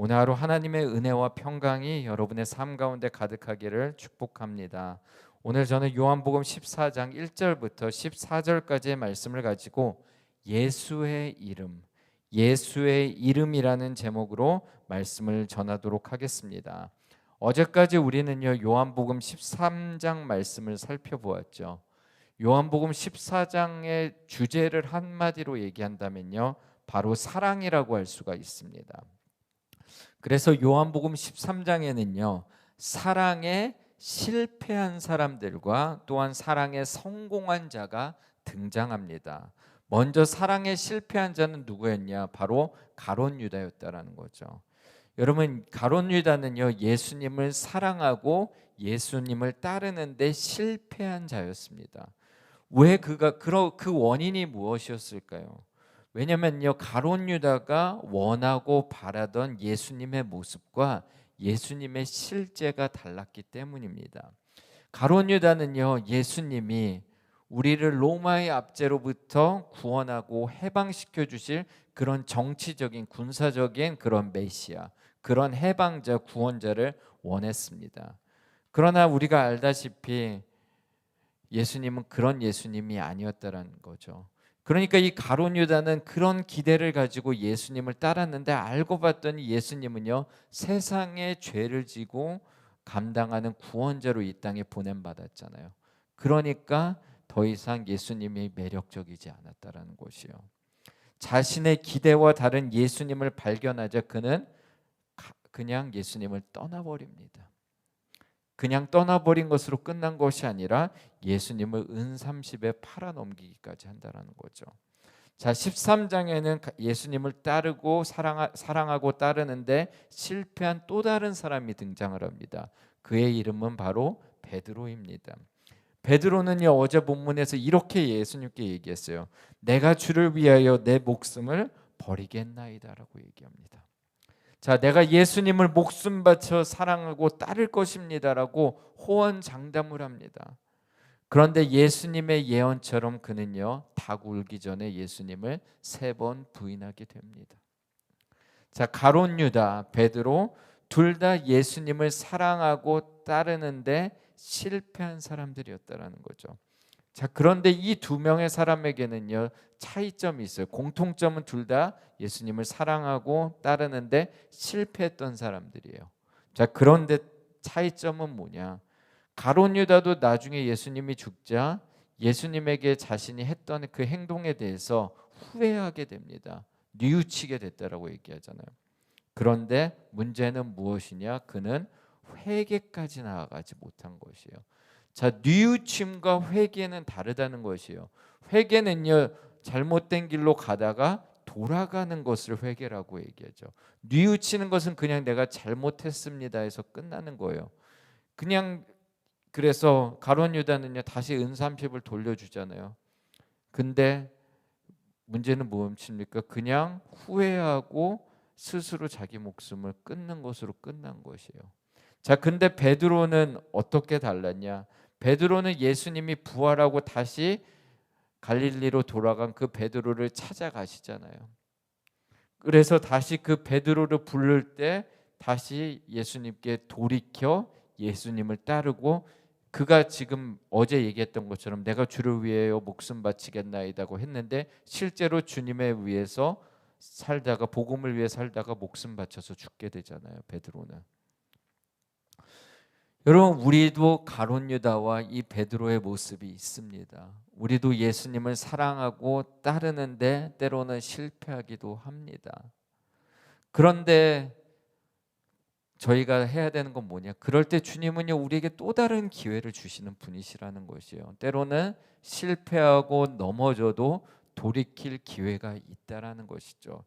오늘 하루 하나님의 은혜와 평강이 여러분의 삶 가운데 가득하기를 축복합니다. 오늘 저는 요한복음 14장 1절부터 14절까지의 말씀을 가지고 예수의 이름, 예수의 이름이라는 제목으로 말씀을 전하도록 하겠습니다. 어제까지 우리는요 요한복음 13장 말씀을 살펴보았죠. 요한복음 14장의 주제를 한마디로 얘기한다면요 바로 사랑이라고 할 수가 있습니다. 그래서 요한복음 13장에는요 사랑에 실패한 사람들과 또한 사랑에 성공한 자가 등장합니다. 먼저 사랑에 실패한 자는 누구였냐? 바로 가론 유다였다라는 거죠. 여러분 가론 유다는요 예수님을 사랑하고 예수님을 따르는데 실패한 자였습니다. 왜 그가 그 원인이 무엇이었을까요? 왜냐면요 가론 유다가 원하고 바라던 예수님의 모습과 예수님의 실제가 달랐기 때문입니다. 가론 유다는요 예수님이 우리를 로마의 압제로부터 구원하고 해방시켜 주실 그런 정치적인 군사적인 그런 메시아 그런 해방자 구원자를 원했습니다. 그러나 우리가 알다시피 예수님은 그런 예수님이 아니었다라는 거죠. 그러니까 이 가론 유다는 그런 기대를 가지고 예수님을 따랐는데 알고 봤더니 예수님은요 세상의 죄를 지고 감당하는 구원자로 이 땅에 보냄 받았잖아요. 그러니까 더 이상 예수님이 매력적이지 않았다라는 것이요. 자신의 기대와 다른 예수님을 발견하자 그는 그냥 예수님을 떠나버립니다. 그냥 떠나버린 것으로 끝난 것이 아니라 예수님을 은30에 팔아넘기기까지 한다는 거죠. 자, 13장에는 예수님을 따르고 사랑, 사랑하고 따르는데 실패한 또 다른 사람이 등장을 합니다. 그의 이름은 바로 베드로입니다. 베드로는요 어제 본문에서 이렇게 예수님께 얘기했어요. 내가 주를 위하여 내 목숨을 버리겠나이다라고 얘기합니다. 자, 내가 예수님을 목숨 바쳐 사랑하고 따를 것입니다라고 호언 장담을 합니다. 그런데 예수님의 예언처럼 그는요 닭 울기 전에 예수님을 세 번 부인하게 됩니다. 자, 가론 유다, 베드로 둘 다 예수님을 사랑하고 따르는데 실패한 사람들이었다라는 거죠. 자, 그런데 이 두 명의 사람에게는요, 차이점이 있어요. 공통점은 둘 다 예수님을 사랑하고 따르는데 실패했던 사람들이에요. 자, 그런데 차이점은 뭐냐? 가론 유다도 나중에 예수님이 죽자 예수님에게 자신이 했던 그 행동에 대해서 후회하게 됩니다. 뉘우치게 됐다라고 얘기하잖아요. 그런데 문제는 무엇이냐? 그는 회개까지 나아가지 못한 것이에요. 자, 뉘우침과 회개는 다르다는 것이에요. 회개는요, 잘못된 길로 가다가 돌아가는 것을 회개라고 얘기하죠. 뉘우치는 것은 그냥 내가 잘못했습니다 해서 끝나는 거예요. 그냥 그래서 가론 유다는요 다시 은삼십을 돌려주잖아요. 근데 문제는 무엇입니까? 그냥 후회하고 스스로 자기 목숨을 끊는 것으로 끝난 것이에요. 자, 근데 베드로는 어떻게 달랐냐? 베드로는 예수님이 부활하고 다시 갈릴리로 돌아간 그 베드로를 찾아가시잖아요. 그래서 다시 그 베드로를 부를 때 다시 예수님께 돌이켜 예수님을 따르고 그가 지금 어제 얘기했던 것처럼 내가 주를 위하여 목숨 바치겠나이다고 했는데 실제로 주님에 위해서 살다가 복음을 위해 살다가 목숨 바쳐서 죽게 되잖아요. 베드로는. 여러분 우리도 가론 유다와 이 베드로의 모습이 있습니다. 우리도 예수님을 사랑하고 따르는데 때로는 실패하기도 합니다. 그런데 저희가 해야 되는 건 뭐냐? 그럴 때 주님은요 우리에게 또 다른 기회를 주시는 분이시라는 것이요. 때로는 실패하고 넘어져도 돌이킬 기회가 있다라는 것이죠.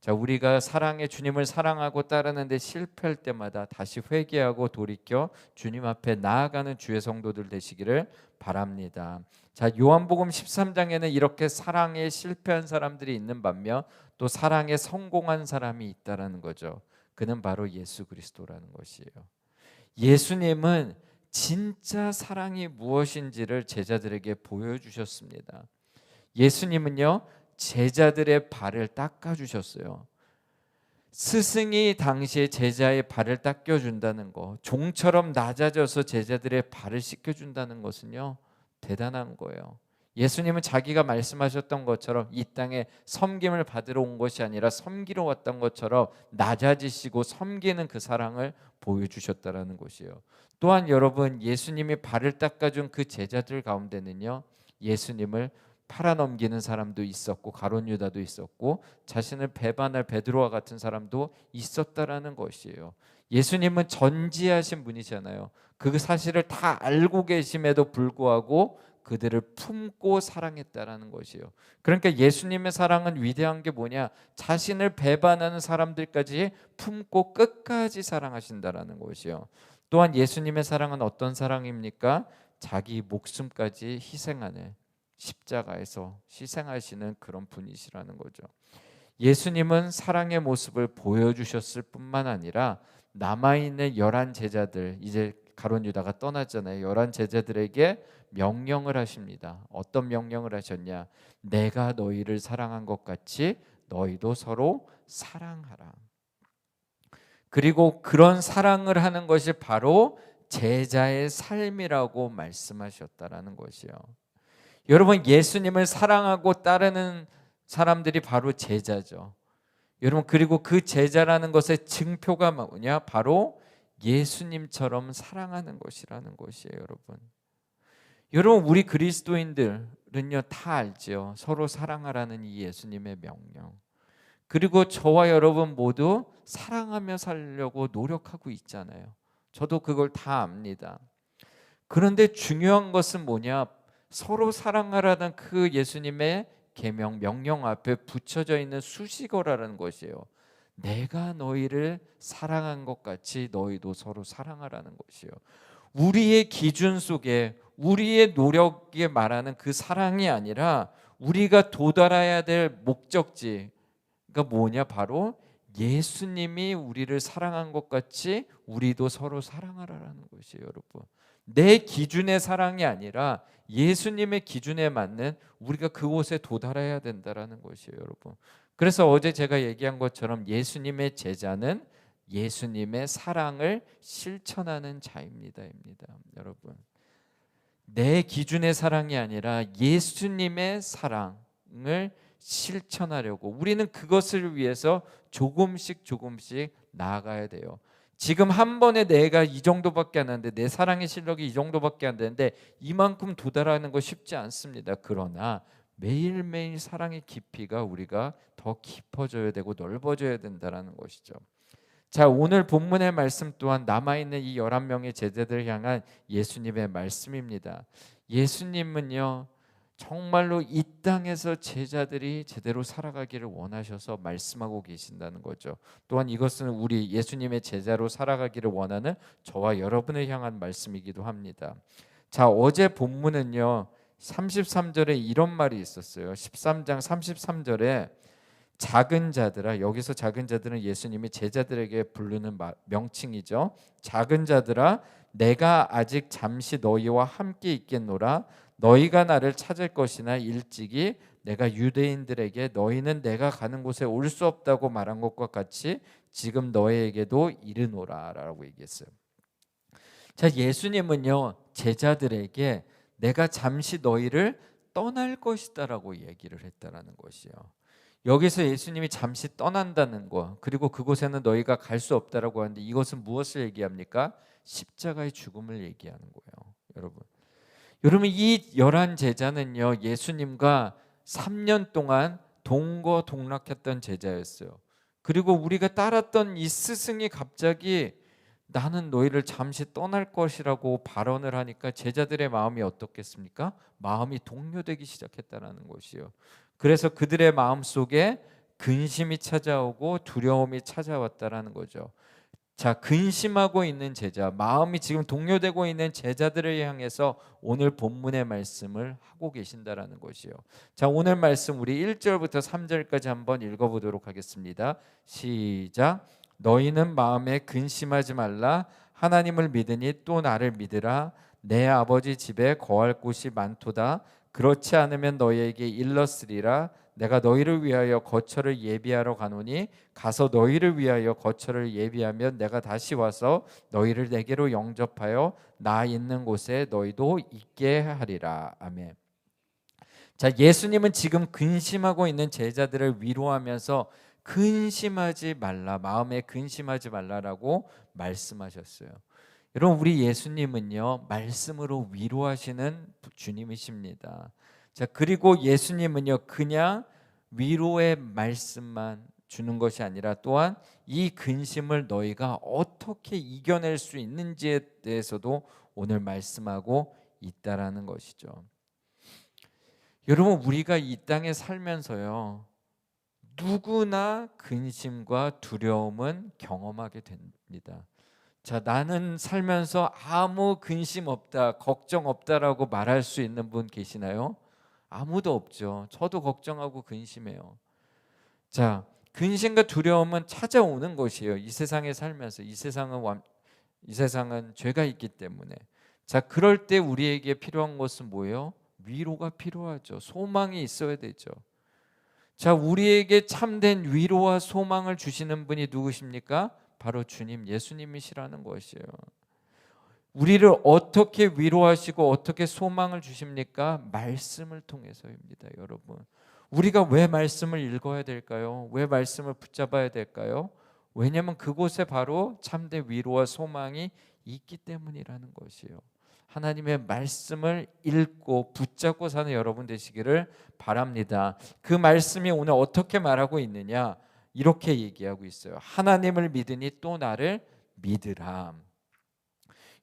자, 우리가 사랑의 주님을 사랑하고 따르는데 실패할 때마다 다시 회개하고 돌이켜 주님 앞에 나아가는 주의 성도들 되시기를 바랍니다. 자, 요한복음 13장에는 이렇게 사랑에 실패한 사람들이 있는 반면 또 사랑에 성공한 사람이 있다라는 거죠. 그는 바로 예수 그리스도라는 것이에요. 예수님은 진짜 사랑이 무엇인지를 제자들에게 보여주셨습니다. 예수님은요, 제자들의 발을 닦아 주셨어요. 스승이 당시에 제자의 발을 닦여 준다는 거, 종처럼 낮아져서 제자들의 발을 씻겨 준다는 것은요. 대단한 거예요. 예수님은 자기가 말씀하셨던 것처럼 이 땅에 섬김을 받으러 온 것이 아니라 섬기러 왔던 것처럼 낮아지시고 섬기는 그 사랑을 보여주셨다라는 것이에요. 또한 여러분 예수님이 발을 닦아준 그 제자들 가운데는요 예수님을 팔아넘기는 사람도 있었고 가론 유다도 있었고 자신을 배반할 베드로와 같은 사람도 있었다라는 것이에요. 예수님은 전지하신 분이잖아요. 그 사실을 다 알고 계심에도 불구하고 그들을 품고 사랑했다라는 것이요. 그러니까 예수님의 사랑은 위대한 게 뭐냐? 자신을 배반하는 사람들까지 품고 끝까지 사랑하신다라는 것이요. 또한 예수님의 사랑은 어떤 사랑입니까? 자기 목숨까지 희생하는 십자가에서 희생하시는 그런 분이시라는 거죠. 예수님은 사랑의 모습을 보여주셨을 뿐만 아니라 남아 있는 열한 제자들 이제 가론 유다가 떠났잖아요. 열한 제자들에게 명령을 하십니다. 어떤 명령을 하셨냐? 내가 너희를 사랑한 것 같이 너희도 서로 사랑하라. 그리고 그런 사랑을 하는 것이 바로 제자의 삶이라고 말씀하셨다라는 것이요. 여러분 예수님을 사랑하고 따르는 사람들이 바로 제자죠. 여러분 그리고 그 제자라는 것의 증표가 뭐냐? 바로 예수님처럼 사랑하는 것이라는 것이에요, 여러분. 여러분 우리 그리스도인들은요 다 알죠. 서로 사랑하라는 이 예수님의 명령. 그리고 저와 여러분 모두 사랑하며 살려고 노력하고 있잖아요. 저도 그걸 다 압니다. 그런데 중요한 것은 뭐냐? 서로 사랑하라는 그 예수님의 계명 명령 앞에 붙여져 있는 수식어라는 것이에요. 내가 너희를 사랑한 것 같이 너희도 서로 사랑하라는 것이요. 우리의 기준 속에 우리의 노력에 말하는 그 사랑이 아니라 우리가 도달해야 될 목적지 그러니까 뭐냐 바로 예수님이 우리를 사랑한 것 같이 우리도 서로 사랑하라라는 것이에요, 여러분. 내 기준의 사랑이 아니라 예수님의 기준에 맞는 우리가 그곳에 도달해야 된다라는 것이에요, 여러분. 그래서 어제 제가 얘기한 것처럼 예수님의 제자는 예수님의 사랑을 실천하는 자입니다입니다. 여러분. 내 기준의 사랑이 아니라 예수님의 사랑을 실천하려고 우리는 그것을 위해서 조금씩 조금씩 나아가야 돼요. 지금 한 번에 내가 이 정도밖에 안 하는데 내 사랑의 실력이 이 정도밖에 안 되는데 이만큼 도달하는 거 쉽지 않습니다. 그러나 매일매일 사랑의 깊이가 우리가 더 깊어져야 되고 넓어져야 된다라는 것이죠. 자, 오늘 본문의 말씀 또한 남아 있는 이 11명의 제자들을 향한 예수님의 말씀입니다. 예수님은요. 정말로 이 땅에서 제자들이 제대로 살아가기를 원하셔서 말씀하고 계신다는 거죠. 또한 이것은 우리 예수님의 제자로 살아가기를 원하는 저와 여러분을 향한 말씀이기도 합니다. 자, 어제 본문은요. 33절에 이런 말이 있었어요. 13장 33절에 작은 자들아 여기서 작은 자들은 예수님이 제자들에게 부르는 명칭이죠. 작은 자들아 내가 아직 잠시 너희와 함께 있겠노라 너희가 나를 찾을 것이나 일찍이 내가 유대인들에게 너희는 내가 가는 곳에 올 수 없다고 말한 것과 같이 지금 너희에게도 이르노라라고 얘기했어요. 자, 예수님은요. 제자들에게 내가 잠시 너희를 떠날 것이다라고 얘기를 했다라는 것이요. 여기서 예수님이 잠시 떠난다는 거 그리고 그곳에는 너희가 갈 수 없다라고 하는데 이것은 무엇을 얘기합니까? 십자가의 죽음을 얘기하는 거예요. 여러분. 여러분 이 열한 제자는요 예수님과 3년 동안 동거동락했던 제자였어요. 그리고 우리가 따랐던 이 스승이 갑자기 나는 너희를 잠시 떠날 것이라고 발언을 하니까 제자들의 마음이 어떻겠습니까? 마음이 동요되기 시작했다는 것이요. 그래서 그들의 마음 속에 근심이 찾아오고 두려움이 찾아왔다라는 거죠. 자, 근심하고 있는 제자, 마음이 지금 동요되고 있는 제자들을 향해서 오늘 본문의 말씀을 하고 계신다라는 것이요. 자, 오늘 말씀 우리 1절부터 3절까지 한번 읽어 보도록 하겠습니다. 시작. 너희는 마음에 근심하지 말라 하나님을 믿으니 또 나를 믿으라 내 아버지 집에 거할 곳이 많도다 그렇지 않으면 너희에게 일렀으리라 내가 너희를 위하여 거처를 예비하러 가노니 가서 너희를 위하여 거처를 예비하면 내가 다시 와서 너희를 내게로 영접하여 나 있는 곳에 너희도 있게 하리라 아멘. 자, 예수님은 지금 근심하고 있는 제자들을 위로하면서 근심하지 말라, 마음에 근심하지 말라라고 말씀하셨어요. 여러분, 우리 예수님은요, 말씀으로 위로하시는 주님이십니다. 자, 그리고 예수님은요, 그냥 위로의 말씀만 주는 것이 아니라 또한 이 근심을 너희가 어떻게 이겨낼 수 있는지에 대해서도 오늘 말씀하고 있다라는 것이죠. 여러분 우리가 이 땅에 살면서요 누구나 근심과 두려움은 경험하게 됩니다. 자, 나는 살면서 아무 근심 없다, 걱정 없다라고 말할 수 있는 분 계시나요? 아무도 없죠. 저도 걱정하고 근심해요. 자, 근심과 두려움은 찾아오는 것이에요. 이 세상에 살면서 이 세상은 이 세상은 죄가 있기 때문에 자, 그럴 때 우리에게 필요한 것은 뭐예요? 위로가 필요하죠. 소망이 있어야 되죠. 자, 우리에게 참된 위로와 소망을 주시는 분이 누구십니까? 바로 주님 예수님이시라는 것이에요. 우리를 어떻게 위로하시고 어떻게 소망을 주십니까? 말씀을 통해서입니다, 여러분. 우리가 왜 말씀을 읽어야 될까요? 왜 말씀을 붙잡아야 될까요? 왜냐하면 그곳에 바로 참된 위로와 소망이 있기 때문이라는 것이에요. 하나님의 말씀을 읽고 붙잡고 사는 여러분 되시기를 바랍니다. 그 말씀이 오늘 어떻게 말하고 있느냐? 이렇게 얘기하고 있어요. 하나님을 믿으니 또 나를 믿으라.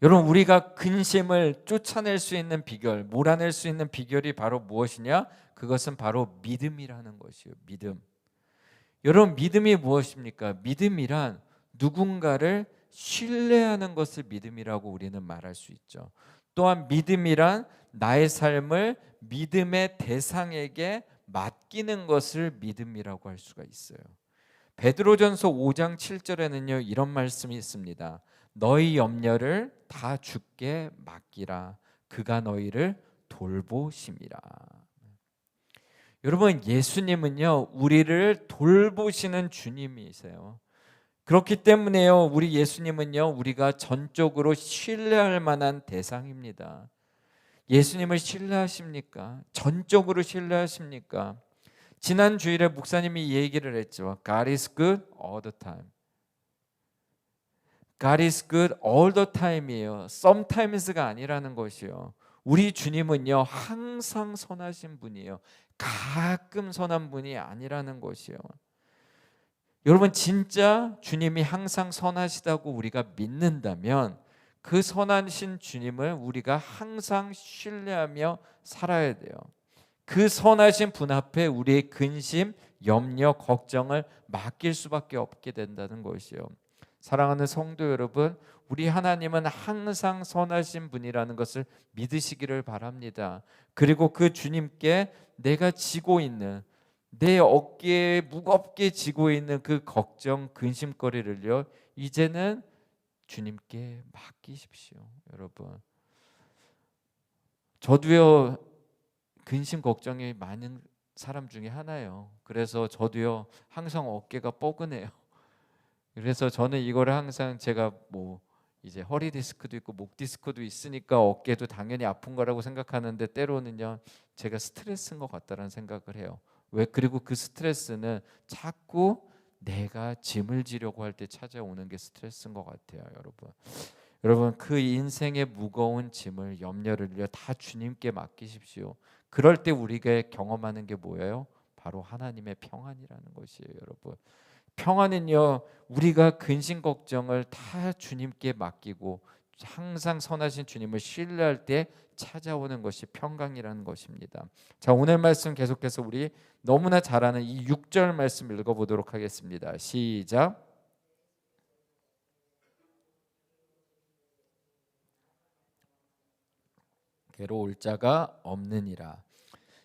여러분 우리가 근심을 쫓아낼 수 있는 비결, 몰아낼 수 있는 비결이 바로 무엇이냐? 그것은 바로 믿음이라는 것이요. 믿음. 여러분 믿음이 무엇입니까? 믿음이란 누군가를 신뢰하는 것을 믿음이라고 우리는 말할 수 있죠. 또한 믿음이란 나의 삶을 믿음의 대상에게 맡기는 것을 믿음이라고 할 수가 있어요. 베드로전서 5장 7절에는요 이런 말씀이 있습니다. 너희 염려를 다 주께 맡기라. 그가 너희를 돌보심이라. 여러분 예수님은요 우리를 돌보시는 주님이세요. 그렇기 때문에요. 우리 예수님은요. 우리가 전적으로 신뢰할 만한 대상입니다. 예수님을 신뢰하십니까? 전적으로 신뢰하십니까? 지난 주일에 목사님이 얘기를 했죠. God is good all the time. God is good all the time이에요. sometimes가 아니라는 것이요. 우리 주님은요 항상 선하신 분이에요. 가끔 선한 분이 아니라는 것이요. 여러분 진짜 주님이 항상 선하시다고 우리가 믿는다면 그 선하신 주님을 우리가 항상 신뢰하며 살아야 돼요. 그 선하신 분 앞에 우리의 근심, 염려, 걱정을 맡길 수밖에 없게 된다는 것이요. 사랑하는 성도 여러분, 우리 하나님은 항상 선하신 분이라는 것을 믿으시기를 바랍니다. 그리고 그 주님께 내가 지고 있는 내 어깨에 무겁게 지고 있는 그 걱정, 근심거리를요. 이제는 주님께 맡기십시오, 여러분. 저도요 근심 걱정이 많은 사람 중에 하나예요. 그래서 저도요 항상 어깨가 뻐근해요. 그래서 저는 이거를 항상 제가 뭐 이제 허리 디스크도 있고 목 디스크도 있으니까 어깨도 당연히 아픈 거라고 생각하는데 때로는요 제가 스트레스인 것 같다는 생각을 해요. 왜 그리고 그 스트레스는 자꾸 내가 짐을 지려고 할 때 찾아오는 게 스트레스인 것 같아요, 여러분. 여러분 그 인생의 무거운 짐을 염려를요 다 주님께 맡기십시오. 그럴 때 우리가 경험하는 게 뭐예요? 바로 하나님의 평안이라는 것이에요, 여러분. 평안은요 우리가 근심 걱정을 다 주님께 맡기고 항상 선하신 주님을 신뢰할 때 찾아오는 것이 평강이라는 것입니다. 자, 오늘 말씀 계속해서 우리 너무나 잘 아는 이 6절 말씀 읽어 보도록 하겠습니다. 시작. 괴로울 자가 없느니라.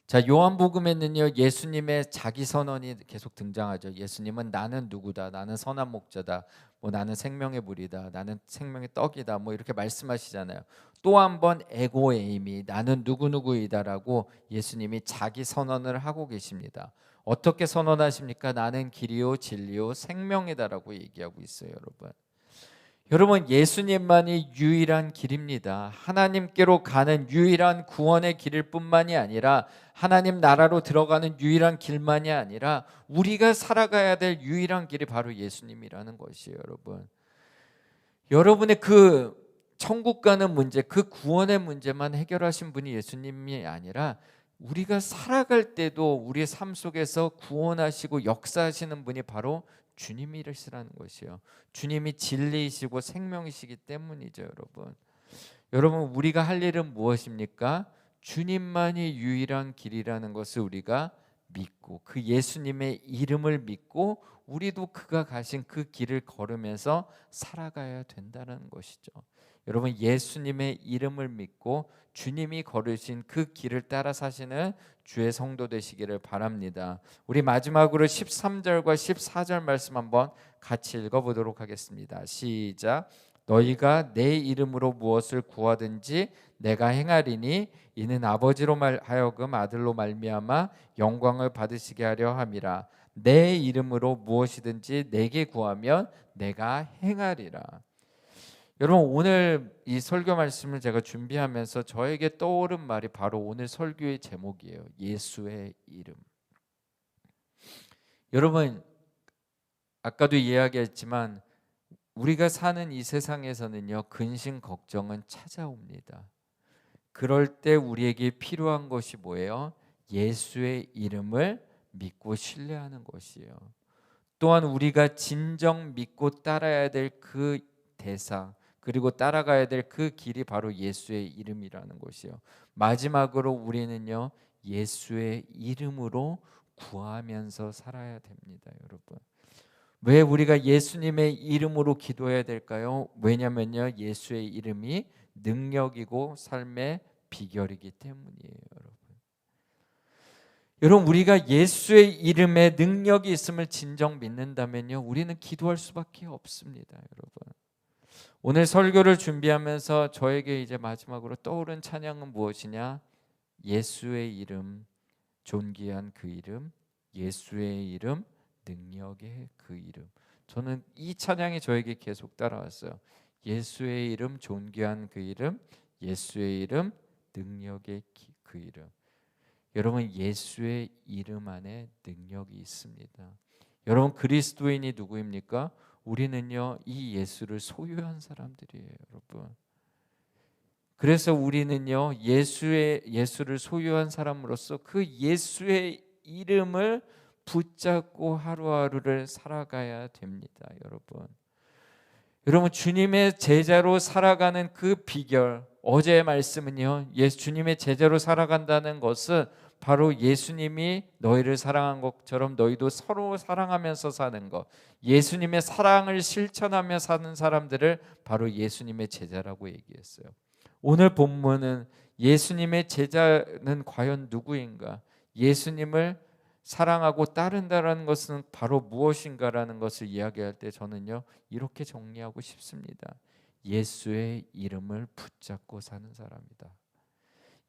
자 요한복음에는요 예수님의 자기 선언이 계속 등장하죠. 예수님은 나는 누구다, 나는 선한 목자다, 뭐 나는 생명의 물이다, 나는 생명의 떡이다, 뭐 이렇게 말씀하시잖아요. 또 한 번 에고에임이 나는 누구 누구이다라고 예수님이 자기 선언을 하고 계십니다. 어떻게 선언하십니까? 나는 길이요 진리요 생명이다라고 얘기하고 있어요, 여러분. 여러분 예수님만이 유일한 길입니다. 하나님께로 가는 유일한 구원의 길일 뿐만이 아니라 하나님 나라로 들어가는 유일한 길만이 아니라 우리가 살아가야 될 유일한 길이 바로 예수님이라는 것이에요, 여러분. 여러분의 그 천국 가는 문제, 그 구원의 문제만 해결하신 분이 예수님이 아니라 우리가 살아갈 때도 우리의 삶 속에서 구원하시고 역사하시는 분이 바로 주님이시라는 것이요. 주님이 진리이시고 생명이시기 때문이죠, 여러분. 여러분 우리가 할 일은 무엇입니까? 주님만이 유일한 길이라는 것을 우리가 믿고 그 예수님의 이름을 믿고 우리도 그가 가신 그 길을 걸으면서 살아가야 된다는 것이죠. 여러분 예수님의 이름을 믿고 주님이 걸으신 그 길을 따라 사시는 주의 성도 되시기를 바랍니다. 우리 마지막으로 13절과 14절 말씀 한번 같이 읽어 보도록 하겠습니다. 시작. 너희가 내 이름으로 무엇을 구하든지 내가 행하리니 이는 아버지로 하여금 아들로 말미암아 영광을 받으시게 하려 함이라. 내 이름으로 무엇이든지 내게 구하면 내가 행하리라. 여러분 오늘 이 설교 말씀을 제가 준비하면서 저에게 떠오른 말이 바로 오늘 설교의 제목이에요. 예수의 이름. 여러분 아까도 이야기했지만 우리가 사는 이 세상에서는요 근심 걱정은 찾아옵니다. 그럴 때 우리에게 필요한 것이 뭐예요? 예수의 이름을 믿고 신뢰하는 것이에요. 또한 우리가 진정 믿고 따라야 될 그 대상 그리고 따라가야 될 그 길이 바로 예수의 이름이라는 것이요. 마지막으로 우리는요 예수의 이름으로 구하면서 살아야 됩니다, 여러분. 왜 우리가 예수님의 이름으로 기도해야 될까요? 왜냐면요 예수의 이름이 능력이고 삶의 비결이기 때문이에요, 여러분. 여러분 우리가 예수의 이름에 능력이 있음을 진정 믿는다면요 우리는 기도할 수밖에 없습니다, 여러분. 오늘 설교를 준비하면서 저에게 이제 마지막으로 떠오른 찬양은 무엇이냐? 예수의 이름, 존귀한 그 이름, 예수의 이름, 능력의 그 이름. 저는 이 찬양이 저에게 계속 따라왔어요. 예수의 이름, 존귀한 그 이름, 예수의 이름, 능력의 그 이름. 여러분 예수의 이름 안에 능력이 있습니다. 여러분 그리스도인이 누구입니까? 우리는요 이 예수를 소유한 사람들이에요, 여러분. 그래서 우리는요 예수의 예수를 소유한 사람으로서 그 예수의 이름을 붙잡고 하루하루를 살아가야 됩니다, 여러분. 여러분 주님의 제자로 살아가는 그 비결 어제의 말씀은요 예수 주님의 제자로 살아간다는 것은 바로 예수님이 너희를 사랑한 것처럼 너희도 서로 사랑하면서 사는 것. 예수님의 사랑을 실천하며 사는 사람들을 바로 예수님의 제자라고 얘기했어요. 오늘 본문은 예수님의 제자는 과연 누구인가? 예수님을 사랑하고 따른다라는 것은 바로 무엇인가라는 것을 이야기할 때 저는요 이렇게 정리하고 싶습니다. 예수의 이름을 붙잡고 사는 사람이다.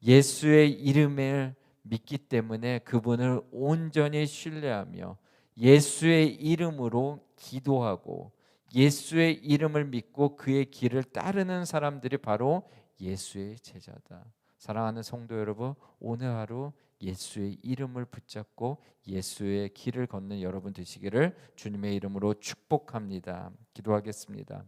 예수의 이름을 믿기 때문에 그분을 온전히 신뢰하며 예수의 이름으로 기도하고 예수의 이름을 믿고 그의 길을 따르는 사람들이 바로 예수의 제자다. 사랑하는 성도 여러분, 오늘 하루 예수의 이름을 붙잡고 예수의 길을 걷는 여러분 되시기를 주님의 이름으로 축복합니다. 기도하겠습니다.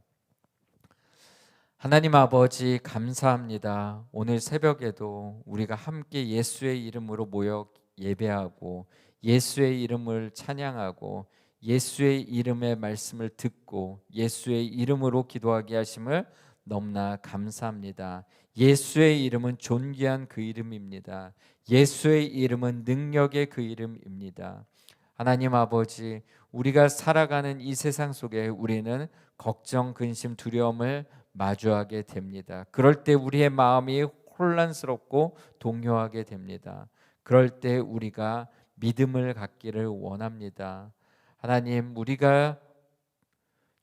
하나님 아버지 감사합니다. 오늘 새벽에도 우리가 함께 예수의 이름으로 모여 예배하고 예수의 이름을 찬양하고 예수의 이름의 말씀을 듣고 예수의 이름으로 기도하게 하심을 너무나 감사합니다. 예수의 이름은 존귀한 그 이름입니다. 예수의 이름은 능력의 그 이름입니다. 하나님 아버지, 우리가 살아가는 이 세상 속에 우리는 걱정, 근심, 두려움을 마주하게 됩니다. 그럴 때 우리의 마음이 혼란스럽고 동요하게 됩니다. 그럴 때 우리가 믿음을 갖기를 원합니다. 하나님, 우리가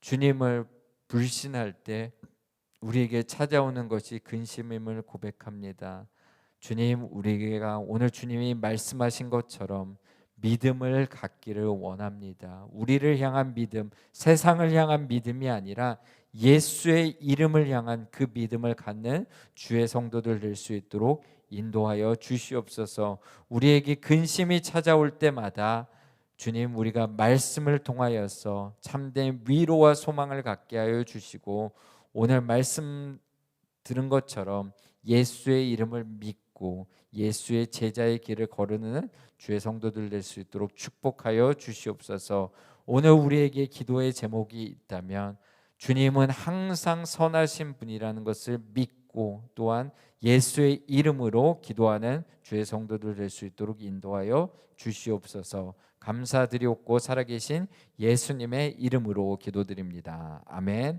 주님을 불신할 때 우리에게 찾아오는 것이 근심임을 고백합니다. 주님, 우리가 오늘 주님이 말씀하신 것처럼 믿음을 갖기를 원합니다. 우리를 향한 믿음, 세상을 향한 믿음이 아니라 예수의 이름을 향한 그 믿음을 갖는 주의 성도들 될 수 있도록 인도하여 주시옵소서. 우리에게 근심이 찾아올 때마다 주님 우리가 말씀을 통하여서 참된 위로와 소망을 갖게 하여 주시고 오늘 말씀 들은 것처럼 예수의 이름을 믿고 예수의 제자의 길을 걸으는 주의 성도들 될 수 있도록 축복하여 주시옵소서. 오늘 우리에게 기도의 제목이 있다면 주님은 항상 선하신 분이라는 것을 믿고 또한 예수의 이름으로 기도하는 주의 성도들 될 수 있도록 인도하여 주시옵소서. 감사드리옵고 살아계신 예수님의 이름으로 기도드립니다. 아멘.